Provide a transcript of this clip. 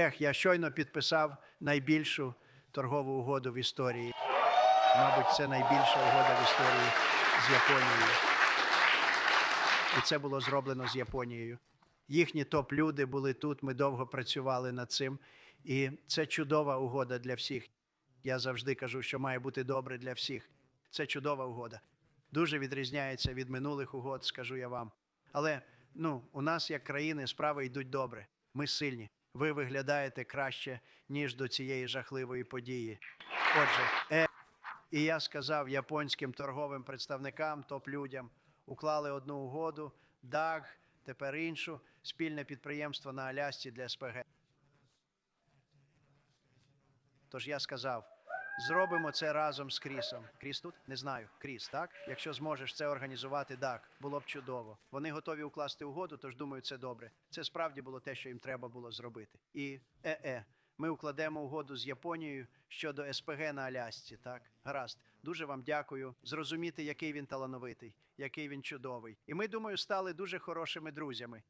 Ех, я щойно підписав найбільшу торгову угоду в історії. Мабуть, це найбільша угода в історії з Японією. І це було зроблено з Японією. Їхні топ-люди були тут. Ми довго працювали над цим. І це чудова угода для всіх. Я завжди кажу, що має бути добре для всіх. Це чудова угода. Дуже відрізняється від минулих угод, скажу я вам. Але ну, у нас, як країни, справи йдуть добре. Ми сильні. Ви виглядаєте краще, ніж до цієї жахливої події. Отже, е, і я сказав японським торговим представникам, топ-людям, уклали одну угоду, ДАГ, тепер іншу, спільне підприємство на Алясці для СПГ. Тож я сказав, зробимо це разом з Крісом. Кріс тут? Не знаю. Кріс, так? Якщо зможеш це організувати, так, було б чудово. Вони готові укласти угоду, тож думаю, це добре. Це справді було те, що їм треба було зробити. І е-е, ми укладемо угоду з Японією щодо СПГ на Алясці, так? Гаразд. Дуже вам дякую. Зрозуміти, який він талановитий, який він чудовий. І ми, думаю, стали дуже хорошими друзями.